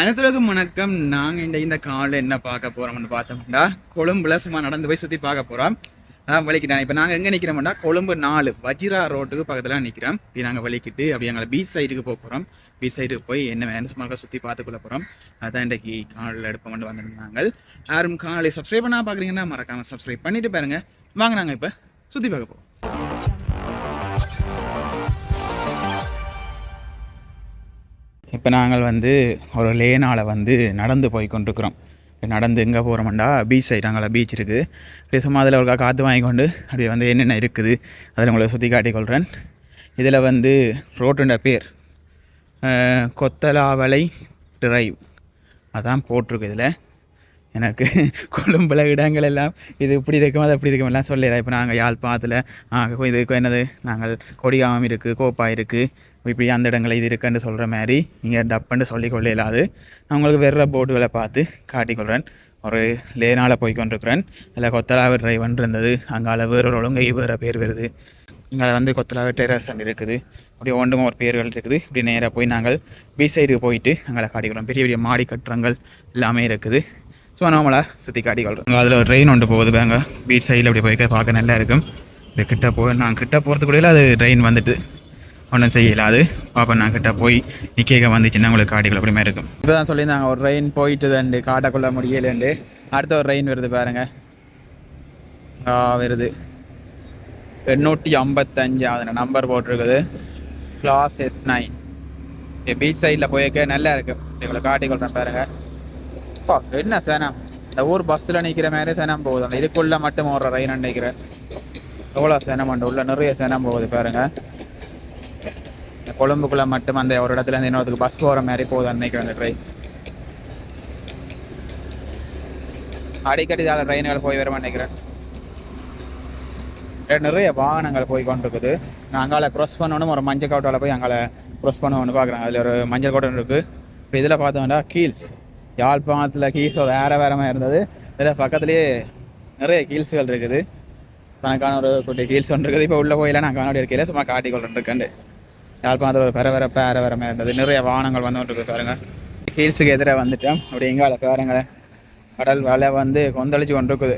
அனைத்துலகம் வணக்கம் நாங்கள் இந்த இந்த காலில் என்ன பார்க்க போகிறோம்னு பார்த்தோம்னா கொழும்புல சும்மா நடந்து போய் சுற்றி பார்க்க போகிறோம் அதான் வலிக்கிட்டேன். இப்போ நாங்கள் எங்கே நிற்கிறோம்னா கொழும்பு நாலு வஜிரா ரோட்டுக்கு பக்கத்தில் நிற்கிறோம் இப்படி நாங்கள் வலிக்கிட்டு அப்படி எங்களை பீச் சைடுக்கு போக போகிறோம் பீச் சைடுக்கு போய் என்ன வேணும் சும்மா சுற்றி பார்த்துக்குள்ள போகிறோம் அதான் இன்றைக்கு காலில் எடுப்ப கொண்டு வந்திருந்தாங்க. யாரும் காலை சப்ஸ்கிரைப் பண்ணால் பார்க்குறீங்கன்னா மறக்காமல் சப்ஸ்கிரைப் பண்ணிட்டு பாருங்க. வாங்க நாங்கள் இப்போ சுற்றி பார்க்க போகிறோம் இப்போ நாங்கள் வந்து ஒரு லேனால் வந்து நடந்து போய் கொண்டிருக்கிறோம். நடந்து எங்கே போகிறோம்டா பீச் சைடு அங்கே பீச் இருக்குது அப்படியே சும்மா அதில் ஒரு காற்று வாங்கி கொண்டு அப்படியே வந்து என்னென்ன இருக்குது அதில் உங்களை சுற்றி காட்டிக்கொள்கிறேன் இதில் வந்து ரோட்டுண்ட பேர் கொத்தலாவலை கொத்தலாவளை டிரைவ் அதான் போட்டிருக்கு இதில். எனக்கு கொழும்புல இடங்கள் எல்லாம் இது இப்படி இருக்கும் அது அப்படி இருக்கும் எல்லாம் சொல்லல இப்போ நாங்கள் யாழ்ப்பாணத்தில் இது என்னது? நாங்கள் கொடிகாமம் இருக்குது கோப்பா இருக்குது இப்படி அந்த இடங்களில் இது இருக்குன்னு சொல்கிற மாதிரி இங்கே டப்புன்னு சொல்லி கொள்ள நான் உங்களுக்கு வெற போர்டுகளை பார்த்து காட்டிக்கொள்கிறேன் ஒரு லேனால் போய் கொண்டிருக்கிறேன். அதில் கொத்தலாவு டிரைவன் இருந்தது. அங்கால வேறு ஒரு ஒழுங்கை வேறு பேர் வருது. இங்கே வந்து கொத்தலாவே டெரசன் இருக்குது. அப்படி ஒன்றும் ஒரு பேர்கள் இருக்குது. இப்படி நேராக போய் நாங்கள் பீச் சைடுக்கு போயிட்டு அங்கே காட்டிக்கிறோம் பெரிய பெரிய மாடி கட்டுறங்கள் எல்லாமே இருக்குது. ஸோ நம்மளை சுற்றி காட்டிக்கொள்கிறோம் அதில் ஒரு ட்ரெயின் ஒன்று போகுது பாங்க பீச் சைடில் அப்படி போய் பார்க்க நல்லா இருக்கும். இது கிட்ட போய் நான் கிட்ட போகிறதுக்குள்ளே அது ட்ரெயின் வந்துட்டு. ஒன்றும் செய்யல அது பாப்பா நான் கிட்ட போய் நிற்க வந்துச்சுன்னா உங்களுக்கு காட்டிக்கொள்ள அப்படிமே இருக்கும். இப்போ தான் சொல்லியிருந்தாங்க ஒரு ட்ரெயின் போயிட்டு தண்டு காட்டக்குள்ள முடியலண்டு. அடுத்த ஒரு ட்ரெயின் வருது பாருங்க. வருது. எண்ணூற்றி ஐம்பத்தஞ்சு அதில் நம்பர் போட்டிருக்குது. கிளாஸ் எஸ் நைன் பீச் சைடில் போயிருக்க நல்லா இருக்கு. இவங்களை காட்டிக்கொள்கிறேன் பாருங்க. அப்பா என்ன சேனம்? இந்த ஊர் பஸ்ஸில் நிற்கிற மாதிரி சேனம் போகுது. அந்த இதுக்குள்ளே மட்டும் ஓடுற ரயின் நினைக்கிறேன் எவ்வளோ சேனம் உண்டு? உள்ள நிறைய சேனம் போகுது பாருங்க. கொழும்புக்குள்ளே மட்டும் அந்த ஒரு இடத்துல இருந்து இன்னொருத்துக்கு பஸ் போகிற மாதிரி போகுது அன்னைக்கு அந்த ட்ரெயின் அடிக்கடி அதில் ட்ரெயின்கள் போய் வர நினைக்கிறேன். நிறைய வாகனங்கள் போய் கொண்டிருக்குது. நான் அங்கால க்ராஸ் பண்ணணும் ஒரு மஞ்சள் கோட்டாவில் போய் அங்கால க்ராஸ் பண்ணணும்னு பார்க்குறேன் அதில் ஒரு மஞ்சள் கோட்டம் இருக்குது இப்போ இதில் பார்த்தோம்னா கீல்ஸ் யாழ்ப்பாணத்தில் கீல்ஸ் ஒரு வேற இருந்தது. இதில் பக்கத்துலேயே நிறைய ஹீல்ஸுகள் இருக்குது. கணக்கான ஒரு குட்டி ஹீல்ஸ் ஒன்று இருக்குது. இப்போ உள்ளே போயிலாம் நான் காணொலி இருக்கையில் சும்மா காட்டி கொள்றேன் யாழ்ப்பாணத்தில் ஒரு பரவரப்ப வேறமாக இருந்தது. நிறைய வாகனங்கள் வந்து இருக்குது பாருங்க. ஹீல்ஸுக்கு எதிராக வந்துட்டோம். அப்படி எங்கால பாருங்களேன். கடல் வலை வந்து கொந்தளிச்சு கொண்டிருக்குது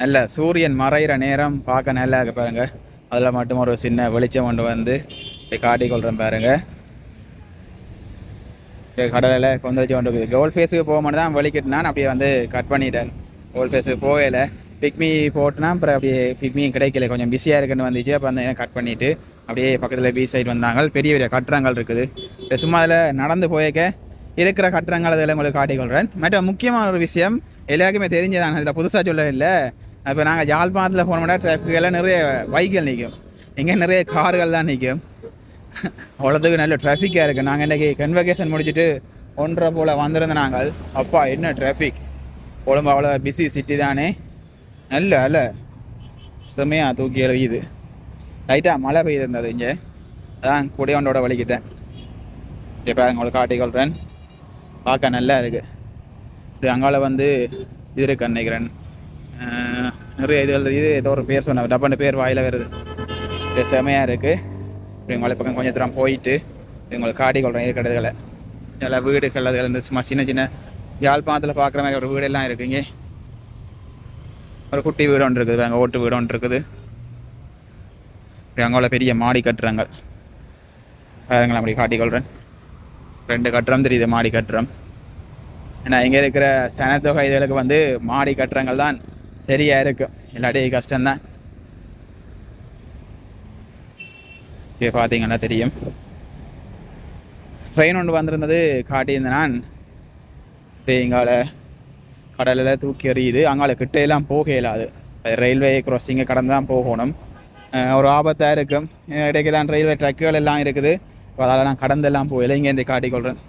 நல்ல சூரியன் மறையிற நேரம் பார்க்க நல்லா இருக்கு பாருங்கள் அதில் மட்டும் ஒரு சின்ன வெளிச்சம் கொண்டு வந்து இப்படி காட்டிக் கொள்கிறேன் பாருங்கள் கடலில் கொந்தளிச்சு கொண்டு இருக்குது கோல் ஃபேஸுக்கு போக மட்டும் தான் வெளிக்கிட்டுனான் அப்படியே வந்து கட் பண்ணிட்டேன். கோல் ஃபேஸுக்கு போகல பிக்மி போட்டுனா அப்புறம் அப்படியே பிக்மி கிடைக்கல. கொஞ்சம் பிஸியாக இருக்குன்னு வந்துச்சு. அப்போ அந்த கட் பண்ணிவிட்டு அப்படியே பக்கத்தில் பீச் சைடு வந்தாங்க. பெரிய பெரிய கட்டுறங்கள் இருக்குது. இப்போ சும்மா அதில் நடந்து போயிருக்க இருக்கிற கட்டுறங்கள் அதில் உங்களுக்கு காட்டிக்கொள்கிறேன் மற்றும் முக்கியமான ஒரு விஷயம் எல்லாருக்குமே தெரிஞ்சதான? இதில் புதுசாக சொல்ல இல்லை இப்போ நாங்கள் யாழ்ப்பாணத்தில் போனோம்னா traffic எல்லாம் நிறைய பைக்கள் நிற்கும். இங்கே நிறைய கார்கள் தான் நிற்கும். அவ்வளோத்துக்கு நல்ல டிராஃபிக்காக இருக்குது நாங்கள் இன்றைக்கி கன்வகேஷன் முடிச்சுட்டு ஒன்றரை போல் வந்திருந்த நாங்கள். அப்பா என்ன டிராஃபிக் கொழும்பு அவ்வளோ பிஸி சிட்டி தானே? நல்ல அல்ல செம்மையாக தூக்கி எழுதிது லைட்டாக மழை பெய்திருந்தது இங்கே. அதான் குடியோண்டோட வலிக்கிட்டேன் இப்போ பாருங்க உங்களுக்கு காட்டிக்கொள்கிறேன் பார்க்க நல்லா இருக்குது இப்படி அங்கால வந்து இது இருக்கு நினைக்கிறேன். நிறைய இதுகள் இது ஏதோ ஒரு பேர் சொன்ன டப்பாண்டு பேர் வாயில வருது. இது செமையாக இருக்குது இப்படி மலை பக்கம் கொஞ்சம் தூரம் போயிட்டு இப்படி உங்களுக்கு காட்டிக்கொள்கிறேன் இருக்கிறதுகளை நல்லா வீடுகள் அதுகள் இந்த சும்மா சின்ன சின்ன யாழ்ப்பாணத்தில் பார்க்குற மாதிரி ஒரு வீடெல்லாம் இருக்குது இங்கே. ஒரு குட்டி வீடு ஒன்று இருக்குது அங்கே ஓட்டு வீடு ஒன்று இருக்குது. இப்படி அங்கே உள்ள பெரிய மாடி கட்டுறாங்க. பாருங்களேன் அப்படி காட்டிக்கொள்கிறேன் ரெண்டு கட்டுறம் தெரியுது மாடி கட்டுறம். ஏன்னா இங்கே இருக்கிற சனத்தொகை இதுகளுக்கு வந்து மாடி கட்டுறங்கள் தான் சரியாக இருக்கும் இல்லாட்டி கஷ்டம்தான். இப்போ பார்த்தீங்கன்னா தெரியும். ட்ரெயின் ஒன்று வந்திருந்தது காட்டியிருந்தேன் நான். கடலில் தூக்கி எறியுது. அங்கால கிட்டையெல்லாம் எல்லாம் போக இயலாது. ரயில்வே க்ராசிங்கை கடந்து தான் போகணும். ஒரு ஆபத்தாக இருக்கும். இடைக்கு தான் ரயில்வே ட்ரக்குகள் எல்லாம் இருக்குது. அதெல்லாம் நான் கடந்தெல்லாம் போகல. இங்கே இருந்து காட்டிக்கொள்கிறேன்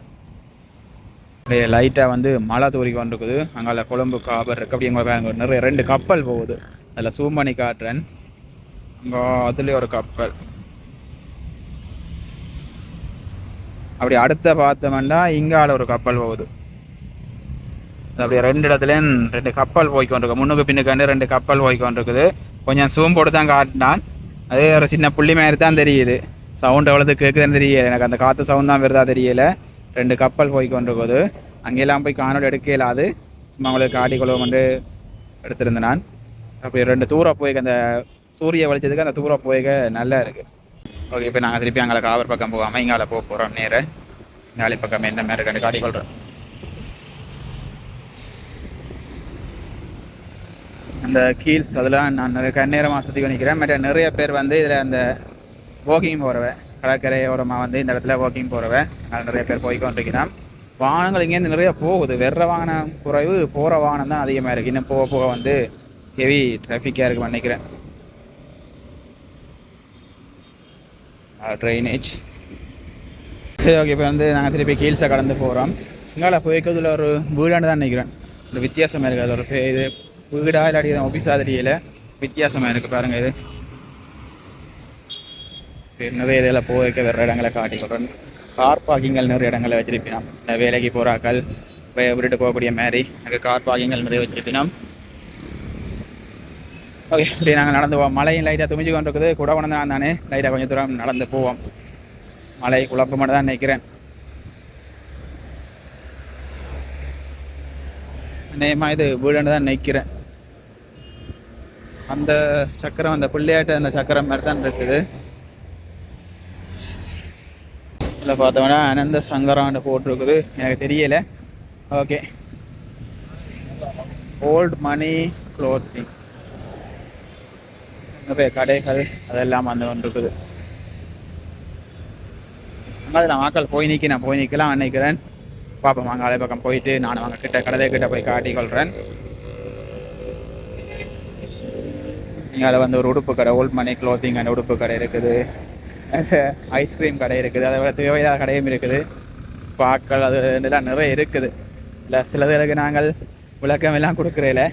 அப்படியே லைட்டாக வந்து மழை தூரி கொண்டிருக்குது. அங்கால கொழும்பு காபர் இருக்குது அப்படி எங்களை பாருங்க. நிறைய ரெண்டு கப்பல் போகுது. அதில் சூம் பண்ணி காட்டுறேன். அங்கே அதுலேயே ஒரு கப்பல். அப்படி அடுத்த பார்த்தோம்னா இங்கால ஒரு கப்பல் போகுது. அப்படி ரெண்டு இடத்துலையும் ரெண்டு கப்பல் போய்க்கொண்டிருக்கு முன்னுக்கு பின்னுக்காண்டு ரெண்டு கப்பல் போய்க்கொண்டிருக்குது கொஞ்சம் சூம் போட்டு தான் காட்டினான். அதே ஒரு சின்ன புள்ளி மாதிரி தான் தெரியுது. சவுண்ட் எவ்வளவு கேட்குதுன்னு தெரியல. எனக்கு அந்த காற்று சவுண்ட் தான் வருதா தெரியல. ரெண்டு கப்பல் போய்க்கொண்டிருக்குது அங்கெல்லாம் போய் காணொலி எடுக்க இல்லாது சும்மா உங்களுக்கு காட்டி கொள்வோம் வந்து எடுத்திருந்தேன். நான் ரெண்டு தூர போய்க்க அந்த சூரிய வெளிச்சத்துக்கு அந்த தூர போய்க்க நல்லா இருக்குது ஓகே இப்போ நாங்கள் திருப்பி அங்கே காவர் பக்கம் போகாமல் இங்கால போக போகிறோம் நேர. நாளை பக்கம் என்ன மாதிரி கண்டு காட்டி கொள்கிறோம் அந்த கீல்ஸ் அதெல்லாம் நான் நிறைய கண்ணேரமாக சுற்றி பண்ணிக்கிறேன் மற்ற நிறைய பேர் வந்து இதில் அந்த வாக்கிங் போகிறவன் கடற்கரையோரமாக வந்து இந்த இடத்துல வாக்கிங் போகிறவன் அதில் நிறைய பேர் போய் கொண்டிருக்கிறான் வாகனங்கள் இங்கேருந்து நிறைய போகுது. வெற வாகனம் குறைவு போகிற வாகனம் தான் அதிகமாக இருக்குது இன்னும் போக போக வந்து ஹெவி டிராஃபிக்காக இருக்குன்னு நினைக்கிறேன். ட்ரைனேஜ் சரி ஓகே இப்போ வந்து நாங்கள் திருப்பி கீழ்ஸை கடந்து போகிறோம் இங்கால போய்க்கிறதுல ஒரு வீடாண்டு தான் நினைக்கிறேன் ஒரு வித்தியாசமாக இருக்குது அது ஒரு பே- இது வீடாக இல்லாட்டி ஆஃபீஸாக தெரியல வித்தியாசமாக இருக்குது பாருங்கள் இது இப்ப நிறைய இதில் போய்க்க வேறு இடங்களை காட்டி கொடுறேன் கார் பார்க்கிங்கள் நிறைய இடங்களை வச்சுருப்பினோம் இந்த வேலைக்கு போகிறாக்கள் விட்டுட்டு போகக்கூடிய மாதிரி அங்கே கார் பார்க்கிங்கள் நிறைய வச்சுருப்பினோம் ஓகே இப்படி நாங்கள் நடந்து போவோம். மழையும் லைட்டாக துமிஞ்சு கொண்டு இருக்குது கூட கொண்டு நான் தானே லைட்டாக கொஞ்சம் தூரம் நடந்து போவோம். மழை குழப்பம் மட்டும் தான் நினைக்கிறேன். நேமா இது வீடுன்னு தான் நினைக்கிறேன். அந்த சக்கரம் அந்த பிள்ளையாட்டு அந்த சக்கரம் மாதிரி தான் இருக்குது. இதில் பார்த்தோம்னா அனந்த சங்கரான்னு போட்டிருக்குது. எனக்கு தெரியலை. ஓகே ஓல்ட் மணி க்ளோத்திங் நிறைய கடைகள் அதெல்லாம் வந்து கொண்டிருக்குது. அங்கே நான் போய் நிற்க நான் போய் நிற்கலாம் நினைக்கிறேன் பார்ப்போம் வாங்க அலை பக்கம் போயிட்டு நான் அவங்க கிட்ட கடலை கிட்ட போய் காட்டிக்கொள்கிறேன் கொள்கிறேன் இங்கே வந்து ஒரு உடுப்பு கடை ஓல்ட் மணி க்ளோத்திங் அண்ட் உடுப்பு கடை இருக்குது. ஐஸ்கிரீம் கடை இருக்குது அதை விட தேவையான கடையும் இருக்குது. ஸ்பாக்கள் அது இதெல்லாம் நிறைய இருக்குது. இல்லை சிலதுகளுக்கு நாங்கள் விளக்கம் எல்லாம் கொடுக்குறதில்ல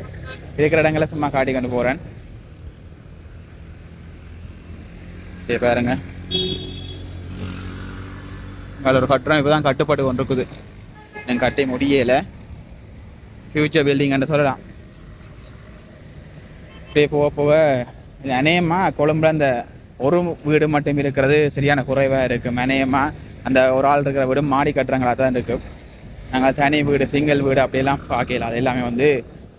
இருக்கிற இடங்களை சும்மா காட்டி கொண்டு போகிறேன் சரி பாருங்க. வேற ஒரு கட்டுறம் இப்போ தான் கட்டுப்பட்டு கொண்டிருக்குது. எனக்கு கட்டி முடியலை. ஃப்யூச்சர் பில்டிங்னு சொல்லலாம். அப்படியே போக போக அநேகமாக கொழும்புல அந்த ஒரு வீடு மட்டும் இருக்கிறது சரியான குறைவாக இருக்குது அநேகமாக அந்த ஒரு ஆள் இருக்கிற வீடு மாடி கட்டுறாங்களா தான் இருக்குது நாங்கள் தனி வீடு சிங்கிள் வீடு அப்படியெல்லாம் பார்க்கல. அது எல்லாமே வந்து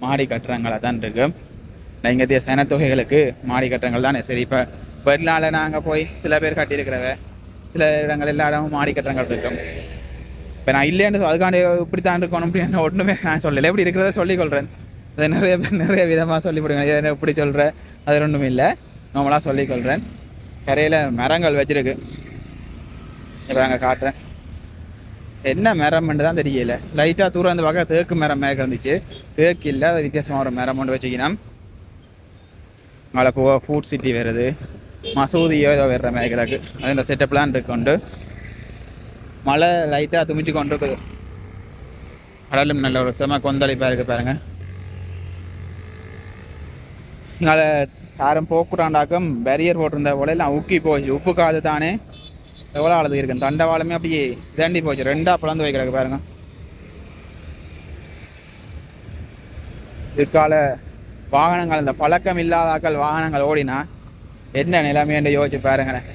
மாடி கட்டுறாங்களா தான் இருக்குது இங்கே சனத்தொகைகளுக்கு மாடி கட்டுறங்கள் தான். சரி இப்போ வெளிநாளில் நாங்கள் போய் சில பேர் கட்டியிருக்கிறவ சில இடங்கள் எல்லா இடமும் மாடி கட்டுறங்கள் இருக்கும் இப்போ நான் இல்லைன்னு அதுக்காண்டி இப்படி தான் இருக்கணும் அப்படின்னு ஒன்றுமே நான் சொல்லலை. எப்படி இருக்கிறத சொல்லிக் கொள்கிறேன் அதை நிறைய பேர் நிறைய விதமாக சொல்லிவிடுவேன் இதை எப்படி சொல்கிற அது ஒன்றும் இல்லை. நார்மலாக சொல்லிக் கொள்கிறேன் கரையில் மரங்கள் வச்சிருக்கு. இப்போ நாங்கள் காட்டுறேன். என்ன மரம்னு தான் தெரியல. லைட்டாக தூரம் அந்த பக்கம் தேக்கு மரம் மேலே இருந்துச்சு தேக்கு இல்லை அது வித்தியாசமாக ஒரு மரம் ஒன்று வச்சுக்கணும் மழை போக ஃபுட் சிட்டி வருது. மசூதியோ ஏதோ வர்ற மாதிரி கிடக்கு. அது இந்த செட்டப்லாம் இருக்குண்டு. மழை லைட்டாக துமிச்சு கொண்டு இருக்குது கடலும் நல்ல ஒரு செம கொந்தளிப்பாக இருக்குது பாருங்க. இங்கே யாரும் போக்குறாண்டாக்கும் பேரியர் போட்டிருந்த போல எல்லாம் உக்கி போச்சு. உப்பு காது தானே. எவ்வளோ அழுது இருக்கு. தண்டவாளமே அப்படியே இதாண்டி போச்சு. ரெண்டா பிளந்து வைக்கிறாங்க பாருங்க. இதுக்கால வாகனங்கள் இந்த பழக்கம் இல்லாதாக்கள் வாகனங்கள் ஓடினா என்ன நிலைமைன்னு யோசிச்சு பாருங்களேன்.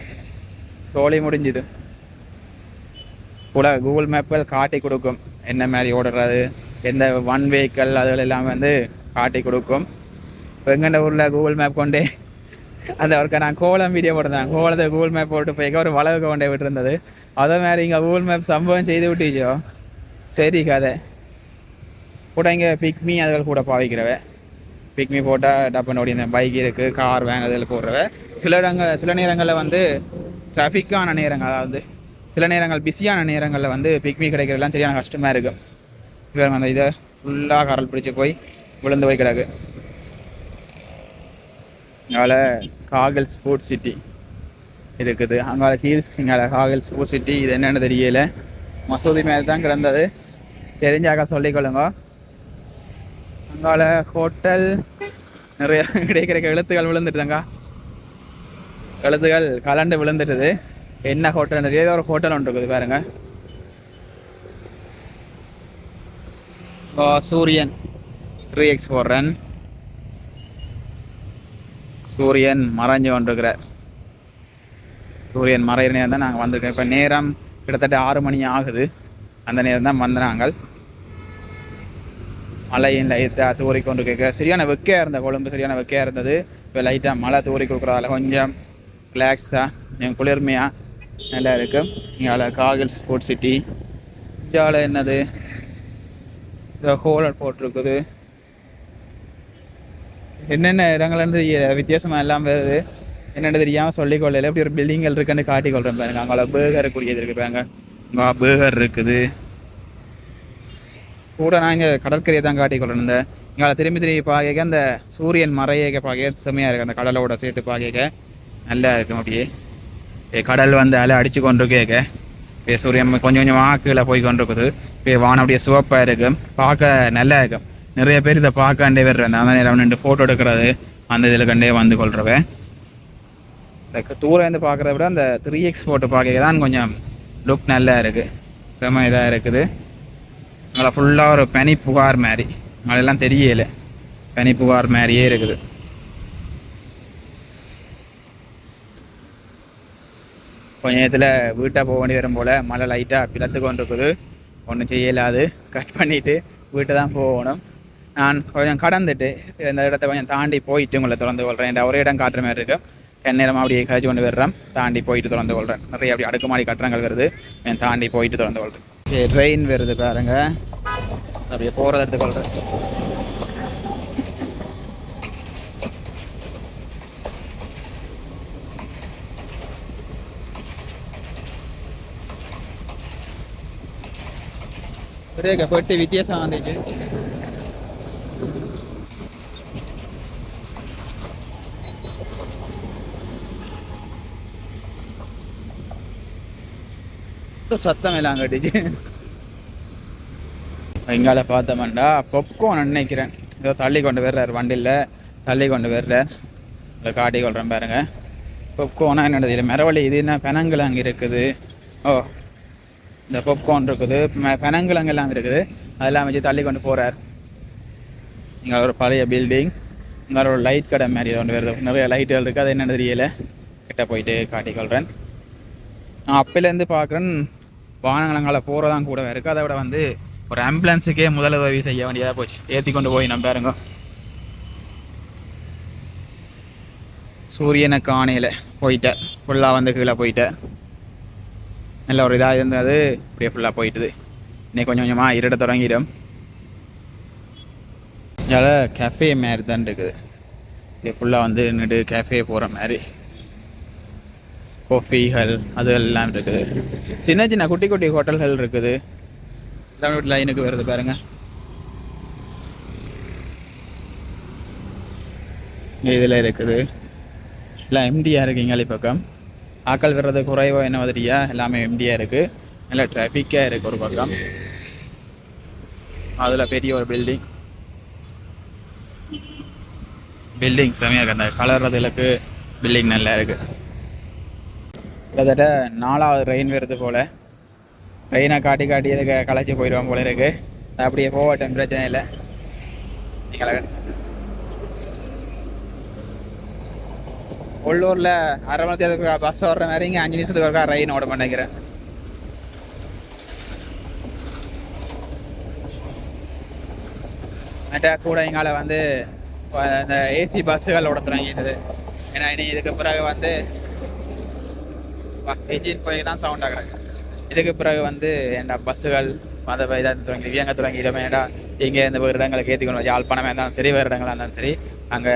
சோழி முடிஞ்சுது. கூட கூகுள் மேப்பில் காட்டி கொடுக்கும். என்ன மாதிரி ஓடுறது? எந்த ஒன் வெஹிக்கல் அதுகள் எல்லாம் வந்து காட்டி கொடுக்கும். எங்கண்ட ஊரில் கூகுள் மேப் கொண்டே அந்த ஒருக்க நான் கோலம் வீடியோ போட்டிருந்தேன். கோலத்தை கூகுள் மேப் போட்டு போய் ஒரு வளவுக்கு கொண்டே விட்டுருந்தது. அதே மாதிரி இங்கே கூகுள் மேப் சம்பவம் செய்து விட்டீச்சோ? சரி கதை. கூட இங்கே பிக்மி அதுகள் கூட பாவிக்கிறவன் பிக்மி போட்டால் டப்புன்னு ஓடி இந்த பைக் இருக்குது கார் வேன் அதில் போடுறவ. சில இடங்கள் சில நேரங்களில் வந்து ட்ராஃபிக்கான நேரங்கள் அதாவது சில நேரங்கள் பிஸியான நேரங்களில் வந்து பிக்மி கிடைக்கிறதுலாம் சரியான கஷ்டமாக இருக்கும் இவர் அந்த இதை ஃபுல்லாக கரல் பிடிச்சி போய் விழுந்து போய் கிடக்கு. இங்கால காகல் ஸ்போர்ட்ஸ் சிட்டி இருக்குது. அங்கால ஹீல்ஸ் இங்கால காகல் ஸ்போர்ட்ஸ் சிட்டி இது என்னென்னு தெரியல. மசூதி மேலே தான் கிடந்தது. தெரிஞ்சாக சொல்லிக்கொள்ளுங்க அங்கால ஹோட்டல் நிறைய கிடைக்கிற எழுத்துக்கள் விழுந்துட்டுதாங்க எழுத்துகள் கலண்டு விழுந்துட்டுது. என்ன ஹோட்டல் ஏதோ ஒரு ஹோட்டல் ஒன்று இருக்குது பாருங்க. ஓ, சூரியன். த்ரீ எக்ஸ் போடுறேன். சூரியன் மறைஞ்சு கொண்டிருக்கிறார். சூரியன் மறையிற நேரம் தான் நாங்கள் வந்திருக்கோம். இப்போ நேரம் கிட்டத்தட்ட ஆறு மணி ஆகுது. அந்த நேரம் தான் வந்த நாங்கள் மழையும் லைட்டாக தூறி கொண்டு கேட்க. சரியான வெக்கையாக இருந்த கொழும்பு சரியான வெக்கையாக இருந்தது. இப்போ லைட்டாக மழை தூறி கொடுக்குறதால கொஞ்சம் ரிலாக்ஸாக குளிர்மையாக நல்லா இருக்கும் இங்கே காகில் ஸ்போர்ட் சிட்டி இந்தியாவில் என்னது? இந்த ஹோலர் போட்டிருக்குது. என்னென்ன இடங்கள்னு வித்தியாசமாக எல்லாம் வருது? என்னென்னு தெரியாமல் சொல்லிக்கொள்ளல இப்படி ஒரு பில்டிங்கள் இருக்குன்னு காட்டிக்கொள்கிறேன் பாருங்க. அங்கே பேகர் கூடியது இருக்கு பாருங்க. இங்கே இருக்குது. கூட நான் இங்கே கடற்கரையை தான் காட்டிக்கொள்கிறேன் இருந்தேன் இங்கே திரும்பி திரும்பி பார்க்க அந்த சூரியன் மறையக பார்க்க செம்மையாக இருக்குது அந்த கடலோட சேர்த்து பார்க்க நல்லா இருக்கும் அப்படியே. கடல் வந்து அலை அடித்து கொண்டு கேட்க இப்போ சூரியன் கொஞ்சம் கொஞ்சமாக கீழே போய் கொண்டு இருக்குது இப்போ வானம் அப்படியே சிவப்பாக இருக்கும் பார்க்க நல்லா இருக்கும் நிறைய பேர் இதை பார்க்க வேண்டிய வர்றாங்க அந்த நேரம் நின்று ஃபோட்டோ எடுக்கிறது அந்த இதில் கண்டே வந்து கொள்றவன் இந்த தூரம் இருந்து பார்க்குறத விட அந்த த்ரீ எக்ஸ் ஃபோட்டோ பார்க்க தான் கொஞ்சம் லுக் நல்லா இருக்குது செம இதாக இருக்குது. அங்கே ஃபுல்லாக ஒரு பனி புகார் மாதிரி. அதெல்லாம் தெரியல. பனி புகார் மாதிரியே இருக்குது. கொஞ்ச நேரத்தில் வீட்டாக போக வேண்டி வரும் போல் மழை லைட்டாக பிளத்து கொண்டு இருக்குது ஒன்றும் செய்யலாது கட் பண்ணிவிட்டு வீட்டை தான் போகணும். நான் கொஞ்சம் கடந்துட்டு இந்த இடத்த கொஞ்சம் தாண்டி போயிட்டு உங்களை திறந்து கொள்கிறேன் இந்த ஒரே இடம் காட்டுற மாதிரி இருக்கும் கண்ணேரம் அப்படியே கழிச்சு கொண்டு வர்றேன் தாண்டி போயிட்டு திறந்து கொள்கிறேன் நிறைய அப்படி அடுக்குமாடி கட்டணங்கள் வருது. நான் தாண்டி போயிட்டு திறந்து கொள்கிறேன் ஓகே ட்ரெயின் வருது பாருங்க. அப்படியே போகிறத எடுத்துக்கொள்கிறேன் ஒரே பெட்டி வித்தியாசம் வந்துச்சு. சத்தம் எல்லாம் கட்டிச்சு இங்கால பார்த்தோம்டா பொப்கோன் நினைக்கிறேன் ஏதோ தள்ளி கொண்டு வர்றாரு வண்டியில். தள்ளி கொண்டு வர்றார் இதை காட்டி கொள்கிறேன் பாருங்க. பொப்கோனா என்னது இல்லை மரவழி இது என்ன? பெனங்கிழங்கு இருக்குது. ஓ இந்த பொப்கோன் இருக்குது. பெனங்கிழங்கு எல்லாம் இருக்குது. அதெல்லாம் வச்சு தள்ளி கொண்டு போகிறார் இங்கே ஒரு பழைய பில்டிங் இங்கே ஒரு லைட் கடை மாதிரி ஒன்று வருது. நிறைய லைட்டுகள் இருக்குது அது என்னன்னு தெரியல. கிட்ட போயிட்டு காட்டிக்கொள்கிறேன் நான் அப்போலேருந்து பார்க்குறேன். வாகனங்களை போகிறதான் கூட இருக்குது அதை விட வந்து ஒரு ஆம்புலன்ஸுக்கே முதலுதவி செய்ய வேண்டியதாக போச்சு. ஏற்றி கொண்டு போய் நம்ம பாருங்க. சூரியனை காணையில் போயிட்டார் ஃபுல்லாக வந்து கீழே போயிட்டார் நல்ல ஒரு இதாக இருந்தது. அப்படியே ஃபுல்லாக போயிட்டுது. இன்னைக்கு கொஞ்சம் கொஞ்சமாக இருட தொடங்கிடும். இதில் கேஃபே மாதிரி தான் இருக்குது. இது ஃபுல்லாக வந்து நின்று கேஃபே போகிற மாதிரி. கோஃபிகள் அது எல்லாம் இருக்குது. சின்ன சின்ன குட்டி குட்டி ஹோட்டல்கள் இருக்குது. எல்லாம் லைனுக்கு வருது பாருங்க. இதில் இருக்குது. எல்லாம் எம்டியாக இருக்குங்க பக்கம். ஆக்கள் வர்றது குறைவோ என்ன மாதிரியா? எல்லாமே எம்டியாக இருக்குது நல்லா டிராஃபிக்காக இருக்குது ஒரு பக்கம். அதில் பெரிய ஒரு பில்டிங் பில்டிங் செமையாக இருக்குது அந்த கலர் அதுகளுக்கு பில்டிங் நல்லா இருக்குது கிட்டத்தட்ட நாலாவது ரெயின் வருது போல். ரெயினை காட்டி காட்டி இதுக்கு களைச்சி போயிடுவான் போல இருக்கு. அப்படியே போகட்டும் பிரச்சனை இல்லை. உள்ளூரில் அரை மணி நேரத்துக்கு பஸ் ஓடுற மாதிரி இங்கே அஞ்சு நிமிஷத்துக்கு ஒருக்கா ரெயின் ஓட மாட்டேங்கிறேன். மற்ற கூட எங்களை வந்து அந்த இந்த ஏசி பஸ்ஸுகள் ஓட இது ஏன்னா இனி இதுக்கு பிறகு வந்து என்ஜின் போய் தான் சவுண்ட் ஆகுறாங்க. இதுக்கு பிறகு வந்து ஏன்டா பஸ்ஸுகள் மத இதாக தொடங்கி இயங்க தொடங்கிடுமே ஏன்டா இங்கே இந்த ஒரு இடங்களுக்கு ஏற்றிக்கணும் யாழ்ப்பாணமாக இருந்தாலும் சரி வேறு இடங்களா இருந்தாலும் சரி அங்கே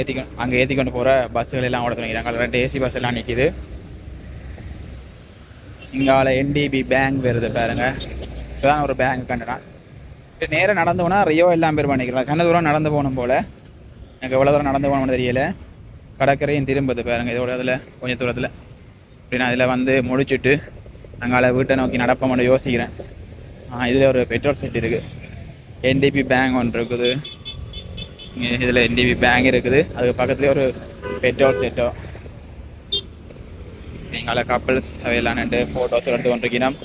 ஏற்றிக்கணும் அங்கே ஏற்றிக்கொண்டு போகிற பஸ்ஸுகள் எல்லாம் ஓட தொடங்கிடுறாங்க. ரெண்டு ஏசி பஸ் எல்லாம் நிற்கிது இங்கால என்டிபி பேங்க் வருது பாருங்க. இதுதான் ஒரு பேங்க் கண்டுனான் நேராக நடந்து போனால் ரியோ எல்லாம் பேர் பண்ணிக்கலாம் கண்ண தூரம் நடந்து போகணும் போல். எனக்கு எவ்வளோ தூரம் நடந்து போகணும்னு தெரியல. கடற்கரையும் திரும்புது பாருங்க இதோட இதில் கொஞ்சம் தூரத்தில். அப்படின்னு அதில் வந்து முடிச்சுட்டு அங்கால வீட்டை நோக்கி நடப்போம்னு யோசிக்கிறேன். இதில் ஒரு பெட்ரோல் செட் இருக்குது என்டிபி பேங்க் ஒன்று இருக்குது. இதில் என்டிபி பேங்க் இருக்குது. அதுக்கு பக்கத்துலேயே ஒரு பெட்ரோல் செட்டோ எங்கால கப்பல்ஸ் அவையெல்லாம் நின்று ஃபோட்டோஸ் எடுத்து கொண்டிருக்கிறோம்.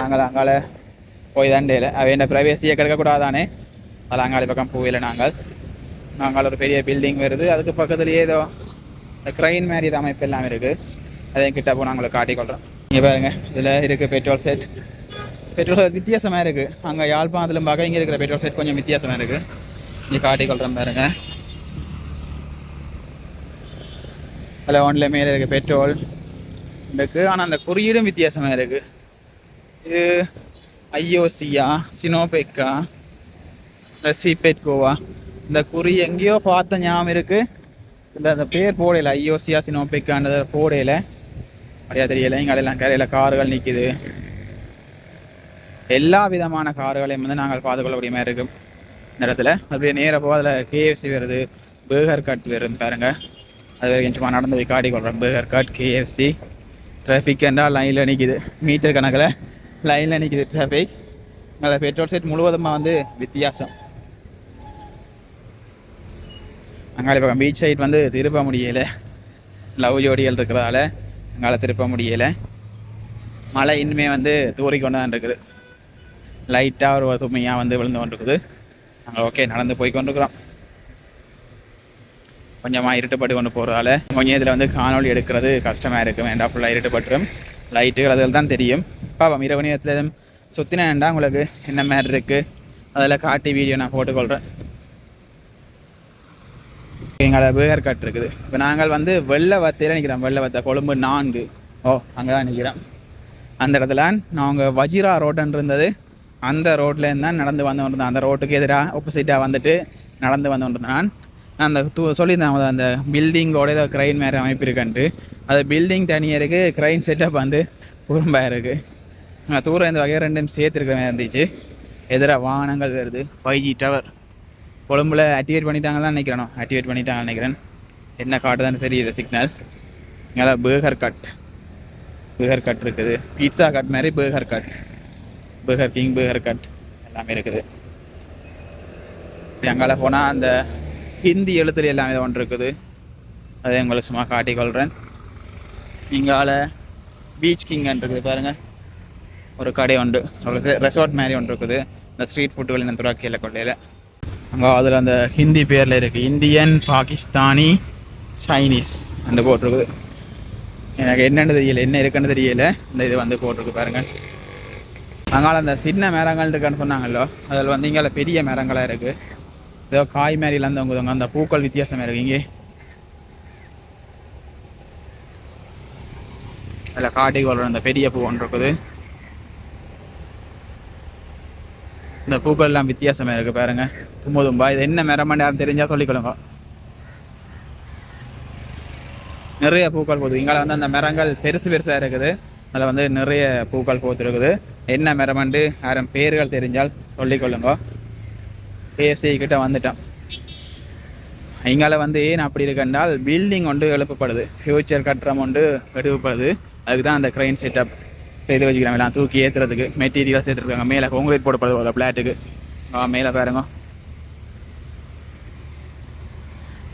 நாங்கள் அங்கால போய் தாண்டேல அவை என்ன ப்ரைவேசியை கிடைக்கக்கூடாதானே அதில் அங்காளி பக்கம் போயிடல நாங்கள். நாங்கள் ஒரு பெரிய பில்டிங் வருது. அதுக்கு பக்கத்துலேயே ஏதோ இந்த க்ரைன் மாதிரி இது அமைப்பு எல்லாம் இருக்குது அதையும் கிட்ட போய் நாங்களை காட்டிக்கொள்கிறோம் இங்கே பாருங்க இதில் இருக்குது பெட்ரோல் செட் பெட்ரோல் வித்தியாசமாக இருக்குது அங்கே யாழ்ப்பாணத்திலும் பார்க்க இங்கே இருக்கிற பெட்ரோல் செட் கொஞ்சம் வித்தியாசமாக இருக்குது இங்கே காட்டிக்கொள்கிறேன் பாருங்க. அதில் ஒன்றில் மேலே இருக்குது பெட்ரோல் இருக்குது ஆனால் அந்த குறியீடும் வித்தியாசமாக இருக்குது இது ஐஓசியா சினோபெக்கா இல்லை சிபெட்கோவா இந்த குறி எங்கேயோ பார்த்த ஞாபகம் இருக்குது இந்த அந்த பேர் போடையில ஐஓசியா சினோபெக்கான்றது போடையில் அப்படியா தெரியல இங்கே எல்லாம் கரையில் கார்கள் நிற்கிது எல்லா விதமான கார்களையும் வந்து நாங்கள் பார்த்துக்கொள்ளக்கூடிய மாதிரி இருக்கும். இந்த இடத்துல அப்படியே நேராக போக அதில் கேஎஃப்சி வருது. பேகர் கட் வருது பாருங்க. அது வரைக்கும் சும்மா நடந்து போய் காட்டி கொள்கிறேன் பேகர் கட் கேஎஃப்சி டிராஃபிக் என்றால் லைனில் நிற்கிது மீட்டர் கணக்கில் லைனில் நிற்கிது டிராஃபிக் அதில் பெட்ரோல் செட் முழுவதுமாக வந்து வித்தியாசம். அங்காளி பக்கம் பீச் சைட் வந்து திருப்ப முடியலை. லவ் ஜோடிகள் இருக்கிறதால. எங்களால் திருப்ப முடியலை. மழை இன்னுமே வந்து தூரி கொண்டு தான் இருக்குது லைட்டாக ஒரு சுமையாக வந்து விழுந்து கொண்டிருக்குது. நாங்கள் ஓகே நடந்து போய் கொண்டிருக்கிறோம். கொஞ்சமாக இருட்டுப்பட்டு கொண்டு போகிறதால கொஞ்சம் இதில் வந்து காணொளி எடுக்கிறது கஷ்டமாக இருக்கும் வேண்டாம் ஃபுல்லாக இருட்டுப்பட்டுரும். லைட்டுகள் அதில் தான் தெரியும். பாவம் இரவு நேரத்தில் சுற்றினேன்டா உங்களுக்கு. என்ன மாதிரி இருக்குது அதில் காட்டி வீடியோ நான் போட்டுக்கொள்கிறேன் எங்களோட பேகர் கட் இருக்குது. இப்போ நாங்கள் வந்து வெள்ளை வத்தையில் நிற்கிறோம் வெள்ளை வத்தை கொழும்பு நான்கு. ஓ அங்கே தான் நிற்கிறோம் அந்த இடத்துல நாங்கள் வஜிரா ரோடுன்னு இருந்தது. அந்த ரோட்லேருந்து தான் நடந்து வந்து கொண்டிருந்தேன் அந்த ரோட்டுக்கு எதிராக ஆப்போசிட்டாக வந்துட்டு நடந்து வந்து கொண்டிருந்தேன். நான் நான் அந்த தூ சொல்லியிருந்தேன் அந்த பில்டிங்கோட ஏதோ க்ரைன் மாதிரி அமைப்பு இருக்குன்ட்டு. அது பில்டிங் தனியாக இருக்குது க்ரைன் செட்டப் வந்து குறும்பாக இருக்குது தூரம் இந்த வகையாக ரெண்டும் சேர்த்துருக்கிற மாதிரி இருந்துச்சு. எதிராக வாகனங்கள் வருது. ஃபைவ் ஜி டவர் கொழும்புல ஆக்டிவேட் பண்ணிட்டாங்கன்னு நினைக்கிறேன். ஆக்டிவேட் பண்ணிட்டாங்கன்னு நினைக்கிறேன். என்ன காட்டுதான்னு தெரியல சிக்னல் இங்கே பேகர் கட் பேகர் கட் இருக்குது. பீட்சா கட் மாதிரி Burger Hut Burger King Burger Hut எல்லாமே இருக்குது. அங்கால போனால் அந்த ஹிந்தி எழுத்துல எல்லாமே ஒன்று இருக்குது. அதை உங்களை சும்மா காட்டிக்கொள்கிறேன் இங்கால பீச் கிங் இருக்குது பாருங்கள் ஒரு கடை உண்டு. ஒரு ரெசார்ட் மாதிரி ஒன்று இருக்குது. இந்த ஸ்ட்ரீட் ஃபுட்டுகள் இந்த துறாக்கியில் கொள்ளையில். அதில் அந்த ஹிந்தி பேரில் இருக்குது இந்தியன் பாகிஸ்தானி சைனீஸ் அந்த போட்டிருக்குது எனக்கு என்னென்னு தெரியல என்ன இருக்குன்னு தெரியல. இந்த இது வந்து போட்டிருக்கு பாருங்கள் அதனால் அந்த சின்ன மரங்கள் இருக்குன்னு சொன்னாங்கல்லோ. அதில் வந்து இங்கே பெரிய மரங்களாக இருக்குது ஏதோ காய் மாரிலேருந்து உங்குதுங்க அந்த பூக்கள் வித்தியாசமாக இருக்கு. இங்கே. அதில் காட்டி கொள்கிற அந்த பெரிய பூ ஒன்று இருக்குது. இந்த பூக்கள் எல்லாம் வித்தியாசமாக இருக்கு பாருங்க. தும்பு தும்பா இது என்ன மரமண்டி யாரும் தெரிஞ்சால் சொல்லிக்கொள்ளுங்க நிறைய பூக்கள் போகுது. இங்கே வந்து அந்த மரங்கள் பெருசு பெருசாக இருக்குது. அதில் வந்து நிறைய பூக்கள் போத்துருக்குது. என்ன மரமண்டு யாரும் பேர்கள் தெரிஞ்சால் சொல்லிக்கொள்ளுங்க. கேஎஃப்சி கிட்ட வந்துட்டோம். இங்கால வந்து ஏன் அப்படி இருக்குன்றால் பில்டிங் ஒன்று எழுப்பப்படுது. ஃபியூச்சர் கட்டுறம் ஒன்று எழுப்பப்படுது அதுக்கு தான் அந்த க்ரைன் செட்டப் செய்து வச்சுக்கிறாங்க எல்லாம் தூக்கி ஏற்றுறதுக்கு மெட்டீரியல் சேர்த்துருக்காங்க. மேலே காங்கிரீட் போடப்படுது ஒரு பிளாட்டுக்கு மேலே பாருங்க.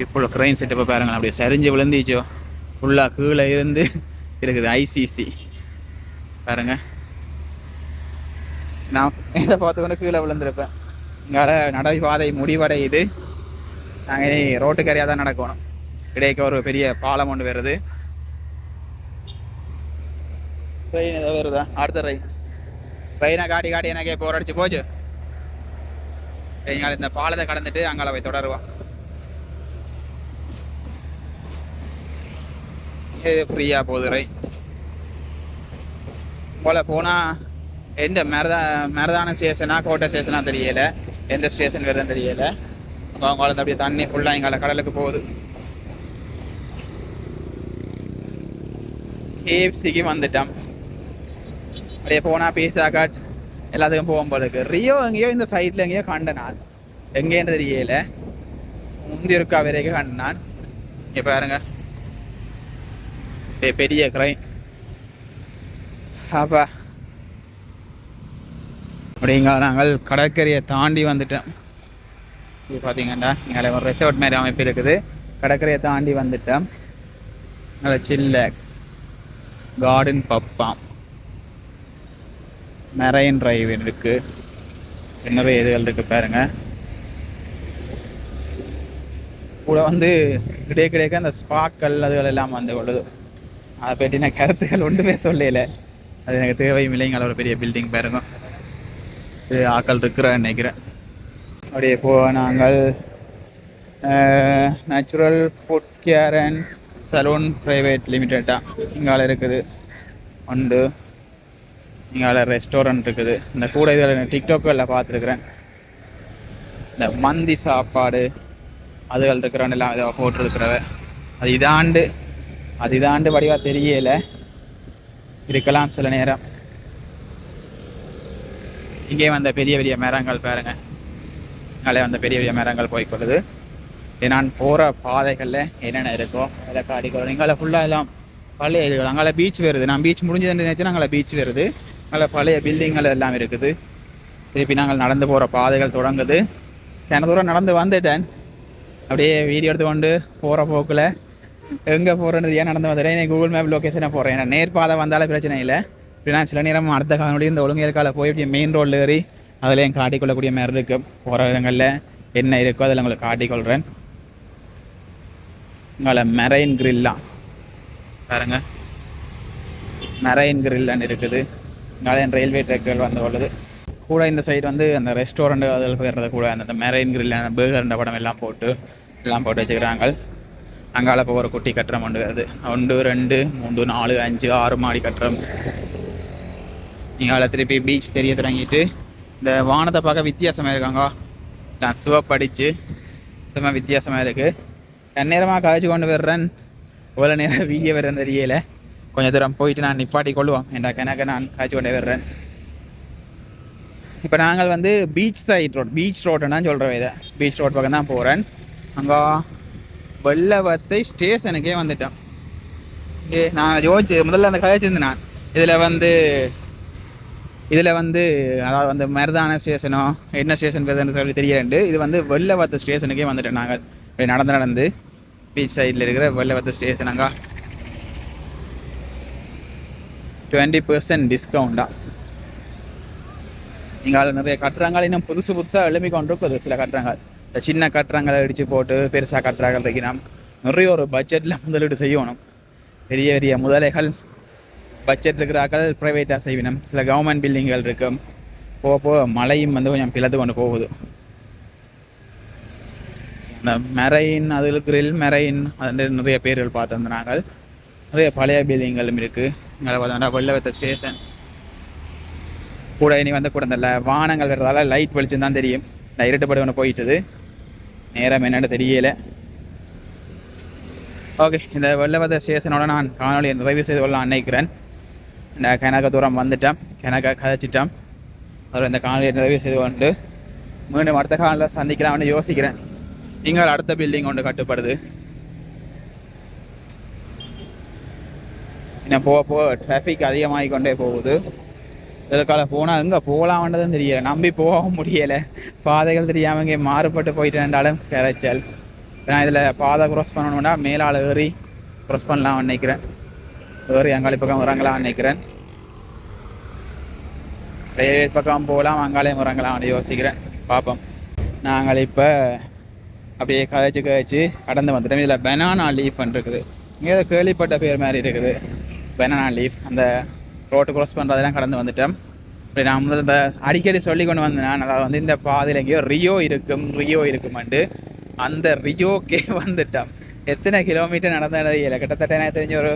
இப்போ க்ரைன் செட்டப்பை பாருங்க அப்படியே சரிஞ்சு விழுந்துச்சோ ஃபுல்லாக கீழே இருந்து இருக்குது ஐசிசி பாருங்க. நான் இதை பார்த்து கொண்டு கீழே விழுந்திருப்பேன். இங்கால நடைபாதை முடிவடையுது. நாங்கள் இனி ரோட்டுக்கரையாக தான் நடக்கணும். இடையே ஒரு பெரிய பாலம் ஒன்று வருது. ட்ரெயின் ஏதோ வருதா? அடுத்த ட்ரெயின் ட்ரெயினை காட்டி காட்டி எனக்கே போர் அடிச்சு போச்சு. எங்களை இந்த பாலத்தை கடந்துட்டு அங்கால போய் தொடருவோம். இது ஃப்ரீயாக போகுது ரை போல போனால் எந்த மரதா மரதான ஸ்டேஷனா கோட்டை ஸ்டேஷனா தெரியல. எந்த ஸ்டேஷன் வருதுன்னு தெரியல. அவங்க குழந்தை அப்படியே தண்ணி ஃபுல்லாக எங்களை கடலுக்கு போகுது. கேஎஃப்சிக்கு வந்துட்டோம் அப்படியே போனால் பீஸா எல்லாத்துக்கும் போகும்போது இருக்கு. ரியோ எங்கேயோ இந்த சைட்ல எங்கேயோ கண்ட நான் எங்கேன்னு தெரியல. முந்தி இருக்கா வரைக்கும் கண்ட நான் இங்கே பாருங்க. பெரிய கிரைன் அப்பா. அப்படிங்க நாங்கள் கடற்கரையை தாண்டி வந்துட்டோம். இது பார்த்தீங்கன்னா இங்கே ஒரு ரெசார்ட் மாதிரி அமைப்பு இருக்குது. கடற்கரையை தாண்டி வந்துட்டோம். நல்ல சில்லாக்ஸ் கார்டன் பப்பாம் மெரைன் டிரைவ் இருக்கு. நிறைய இதுகள் இருக்கு பாருங்க. கூட வந்து கிடையே கிடைக்க அந்த ஸ்பாக்கள் அதுகள் எல்லாம் வந்து கொள்ளுது. அதை பற்றின கருத்துக்கள் ஒன்றுமே சொல்லல. அது எனக்கு தேவையும் இல்லைங்களா ஒரு பெரிய பில்டிங் பாருங்க. இது ஆக்கள் இருக்கிற நினைக்கிறேன். அப்படியே போ நாங்கள் natural foot care and salon private லிமிட்டடாக இங்கால இருக்குது. உண்டு. இங்கே ரெஸ்டாரண்ட் இருக்குது. இந்த கூட இதில் டிக்டாக்கில் பார்த்துருக்குறேன். இந்த மந்தி சாப்பாடு அதுகள் இருக்கிறவன் எல்லாம் இதை போட்டிருக்கிறவ அது இதாண்டு அது இதாண்டு வடிவா தெரியல. இருக்கலாம் சில நேரம். இங்கே வந்த பெரிய பெரிய மரங்கள் பாருங்க. அங்கே வந்த பெரிய பெரிய மரங்கள் போய்க்கொள்ளுது. நான் போகிற பாதைகளில் என்னென்ன இருக்கோ அதை காட்டிக்கிறோம் இங்கே ஃபுல்லாக எல்லாம் பழைய இதுகள் அங்கே பீச் வருது. நான் பீச் முடிஞ்சதுன்னு நினச்சேன்னா அங்கே பீச் வருது. அங்கே பழைய பில்டிங்கள் எல்லாம் இருக்குது. திருப்பி நாங்கள் நடந்து போகிற பாதைகள் தொடங்குது. சில தூரம் நடந்து வந்துட்டேன். அப்படியே வீடியோ எடுத்து கொண்டு போகிற போக்கில் எங்கே போகிறேன்னு ஏன் நடந்து வந்துடுறேன் எனக்கு கூகுள் மேப் லொக்கேஷனை போகிறேன் ஏன்னா நேர் பாதை வந்தாலும் பிரச்சனை இல்லை. இப்படி நான் சில நேரம் அடுத்த காலடி இந்த ஒழுங்கேற்கால போய் இப்படி மெயின் ரோட்டில் ஏறி அதிலையும் காட்டிக்கொள்ளக்கூடிய மாதிரி இருக்குது போகிற இடங்களில் என்ன இருக்கோ அதில் உங்களுக்கு காட்டிக்கொள்கிறேன் உங்களை மெரைன் கிரில்லாம் பாருங்க. மெரைன் கிரில்லன்னு இருக்குது. இங்கால ரயில்வே ட்ரெக்குகள் வந்து உள்ளது கூட இந்த சைடு வந்து அந்த ரெஸ்டாரண்ட் அதில் போயிடுறது கூட அந்த மெரைன் கிரில் அந்த படம் எல்லாம் போட்டு எல்லாம் போட்டு வச்சுக்கிறாங்க. அங்கால இப்போ ஒரு குட்டி கட்டுறம் ஒன்று வருது ஒன்று ரெண்டு மூன்று நாலு அஞ்சு ஆறு மாடி கட்டுறம் இங்கால திருப்பி பீச் தெரிய தொடங்கிட்டு இந்த வானத்தை பார்க்க வித்தியாசமாக இருக்காங்க. நான் சிவப்படிச்சு செம்ம வித்தியாசமாக இருக்குது நேரமாக காய்ச்சி கொண்டு வர்றேன் இவ்வளோ நேரம் வீடியோ வர்றேன்னு தெரியலை. கொஞ்சம் தூரம் போயிட்டு நான் நிப்பாட்டி கொள்ளுவோம். என்ற கணக்கு நான் காய்ச்சி கொண்டே வர்றேன். இப்போ நாங்கள் வந்து பீச் சைட் ரோட் பீச் ரோடுன்னு தான் சொல்கிறோம் இதை. பீச் ரோட் பக்கம் தான் போகிறேன் அங்கே வெள்ளவத்தை ஸ்டேஷனுக்கே வந்துட்டோம். ஏ நான் யோசிச்சு முதல்ல அந்த கதைச்சிருந்தேன் நான். இதில் வந்து இதில் வந்து அதாவது வந்து மருதான ஸ்டேஷனோ என்ன ஸ்டேஷன் பேருன்னு சொல்லி தெரியலண்டு. இது வந்து வெள்ளவத்த ஸ்டேஷனுக்கே வந்துட்டோம் நாங்கள். இப்படி நடந்து நடந்து பீச் சைடில் இருக்கிற வெள்ளவத்த ஸ்டேஷன் அங்கே. டுவெண்ட்டி பர்சன்ட் டிஸ்கவுண்டா இங்கால நிறைய கட்டுறாங்க. இன்னும் புதுசு புதுசாக எழுப்பி கொண்டு சில கட்டுறாங்க. இந்த சின்ன கட்டுறாங்களை அடித்து போட்டு பெருசாக கட்டுறாங்க வைக்கணும் நிறைய ஒரு பட்ஜெட்டில் முதலீடு செய்யணும். பெரிய பெரிய முதலைகள் பட்ஜெட் இருக்கிறாக்கள் ப்ரைவேட்டாக செய்வினம் சில கவர்மெண்ட் பில்டிங்கள் இருக்கும் போக போக மழையும் வந்து கொஞ்சம் பிளந்து கொண்டு போகுது. இந்த மெரைன் அதில் கிரில் மெரைன் அது நிறைய பேர்கள் பார்த்துருந்தாங்க நாங்கள் நிறைய பழைய பில்டிங்களும் இருக்குது மேலே பார்த்தோம்னா வெள்ளவத்த ஸ்டேஷன் கூட இனி வந்து கூட இந்த வானங்கள் வர்றதால லைட் வெளிச்சம் தான் தெரியும். நான் இருட்டுப்படி ஒன்று போயிட்டுது. நேரம் என்னன்னு தெரியல. ஓகே இந்த வெள்ளவத ஸ்டேஷனோட நான் காணொலியை நிறைவு செய்து கொள்ள நினைக்கிறேன். இந்த கணக்க தூரம் வந்துட்டேன். கணக்க கதைச்சிட்டேன். அதில் இந்த காணொலியை நிறைவு செய்து கொண்டு மீண்டும் அடுத்த காலையில் சந்திக்கலாம்னு யோசிக்கிறேன். நீங்கள் அடுத்த பில்டிங் ஒன்று கட்டுப்படுது. இன்னும் போக போக டிராஃபிக் அதிகமாகி கொண்டே போகுது. இதற்கால போனால் எங்கே போகலாம்ன்றதும் தெரியல. நம்பி போகவும் முடியலை. பாதைகள் தெரியாமல் இங்கே மாறுபட்டு போயிட்டேன்றாலும் கிடைச்சல் நான் இதில் பாதை க்ராஸ் பண்ணணும்னா மேலால் ஏறி க்ராஸ் பண்ணலாம் நினைக்கிறேன். ஏறி அங்காளி பக்கம் இறங்கலாம்னு நினைக்கிறேன். ரயில்வே பக்கம் போகலாம் அங்காளையும் இறங்கலாம்னு யோசிக்கிறேன். பார்ப்போம். நாங்கள் இப்போ அப்படியே கதைச்சு கதைச்சு கடந்து வந்துட்டோம். இதில் பெனானா லீஃப் இருக்குது. இங்கே கேள்விப்பட்ட பேர் மாதிரி இருக்குது. பெனானா லீஃப் அந்த ரோட்டு க்ராஸ் பண்ணுறதெல்லாம் கடந்து வந்துட்டோம். இப்படி நான் முதல்ல இந்த அடிக்கடி சொல்லி கொண்டு வந்தேன் அதாவது வந்து இந்த பாதையில் எங்கேயோ ரியோ இருக்கும் ரியோ இருக்குமெண்டு அந்த ரியோக்கே வந்துட்டோம். எத்தனை கிலோமீட்டர் நடந்த இல்லை கிட்டத்தட்ட எனக்கு தெரிஞ்ச ஒரு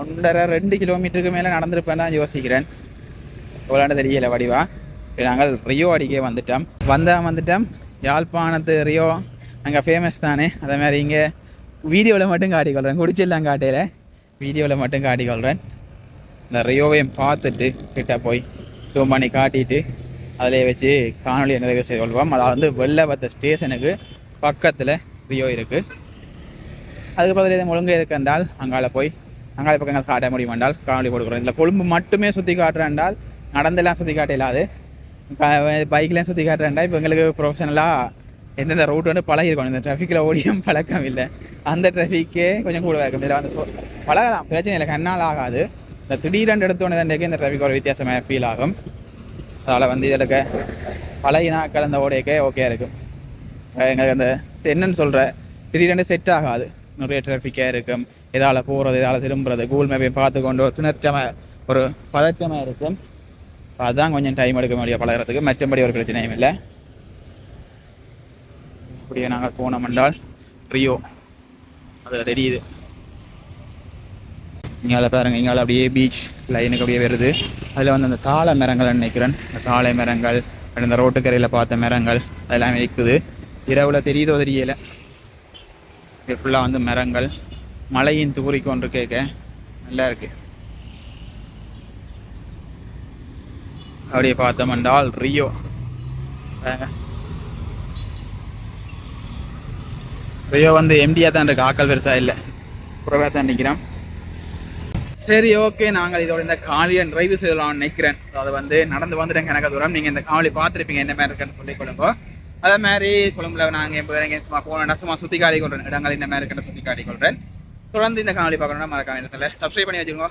ஒன்றரை ரெண்டு கிலோமீட்டருக்கு மேலே நடந்திருப்பேன் தான் யோசிக்கிறேன். எவ்வளோன்னு தெரியல வடிவா. இப்ப நாங்கள் ரியோ அடிக்கே வந்துட்டோம். வந்தால் வந்துட்டோம். யாழ்ப்பாணத்து ரியோ அங்கே ஃபேமஸ் தானே. அதே மாதிரி இங்கே வீடியோவில் மட்டும் காட்டிக்கொள்கிறேன் குடிச்சிடலாம் காட்டையில். வீடியோவில் மட்டும் காட்டிக்கொள்கிறேன் இந்த ரியோவையும் பார்த்துட்டு கிட்ட போய் ஜூம் பண்ணி காட்டிட்டு அதிலே வச்சு காணொலியை நிறைவு செய்து கொள்வோம். அதாவது வந்து வெள்ளவத்த ஸ்டேஷனுக்கு பக்கத்தில் ரியோ இருக்குது அதுக்கு பதில் எதுவும் ஒழுங்காக இருக்கின்றால் அங்கால போய் அங்கால பக்கங்கள் காட்ட முடியும் என்றால் காணொலி கொடுக்குறோம் இதில் கொழும்பு மட்டுமே சுற்றி காட்டுறேன்டால் நடந்தெல்லாம் சுற்றி காட்ட இல்லாது. பைக்லேயும் சுற்றி காட்டுறேன்டா இப்போ எங்களுக்கு ப்ரொஃபஷனலாக எந்தெந்த ரூட் வந்து பழகிருக்கணும் இந்த டிராஃபிக்கில் ஓடியும் பழக்கம் இல்லை. அந்த ட்ராஃபிக்கே கொஞ்சம் கூட இருக்கும் இதில் வந்து பழகலாம். பிரச்சனை இல்லை. கண்ணால் ஆகாது. இந்த திடீரென்று எடுத்தோடனே தண்டைக்கு இந்த ட்ராஃபிக் ஒரு வித்தியாசமாக ஃபீல் ஆகும். அதனால் வந்து இதில் பழகினா கலந்த ஓடையக்கே ஓகே இருக்கும். எங்களுக்கு அந்த என்னன்னு சொல்கிற திடீரென்று செட் ஆகாது. நிறைய ட்ராஃபிக்கே இருக்கும். எதால் போகிறது எதால் திரும்புறது கூகுள் மேப்பை பார்த்து கொண்டு ஒரு திணற்றமாக ஒரு பதற்றமாக இருக்கும். அதுதான் அதான் கொஞ்சம் டைம் எடுக்க முடியும் பழகிறதுக்கு. மற்றபடி ஒரு பிரச்சனையும் இல்லை. அப்படியே நாங்கள் போனோம் என்றால் ரியோ. அதில் தெரியுது. இங்கால பாருங்க இங்கால அப்படியே பீச் லைனுக்கு அப்படியே வருது. அதில் வந்து அந்த தாழ மரங்கள் நினைக்கிறேன். அந்த தாழை மரங்கள் அப்புறம் இந்த ரோட்டுக்கரையில் பார்த்த மரங்கள் அதெல்லாம் இருக்குது. இரவில் தெரியுதோ தெரியல. இது ஃபுல்லாக வந்து மரங்கள். மலையின் தூரிக்கு கொண்டு கேட்க நல்லா இருக்கு. அப்படியே பார்த்தோம் என்றால் ரியோ ரியோ வந்து எம்டியாக தான் இருக்கு. ஆக்கல் பெருசாக இல்லை. குறைவாக தான் நிற்கிறோம் சரி ஓகே நாங்கள் இதோட இந்த காலியை டிரைவ் செய்யலாம்னு நினைக்கிறேன். அது வந்து நடந்து வந்துடுங்க எனக்கு தூரம். நீங்கள் இந்த காவலி பார்த்துருப்பீங்க. என்ன மாதிரி இருக்குன்னு சொல்லி கொடுங்க அதே மாதிரி கொழும்புல நாங்கள் இப்போ எங்கே சும்மா போன சும்மா சுற்றி காட்டி கொள்றேன் இடங்கள் இந்த மாதிரி இருக்குன்னு சுற்றி காட்டி கொள்றேன் தொடர்ந்து இந்த காணொலி பார்க்கணும்னா மறக்காம சப்ஸ்கிரைப் பண்ணி வச்சுக்கோங்க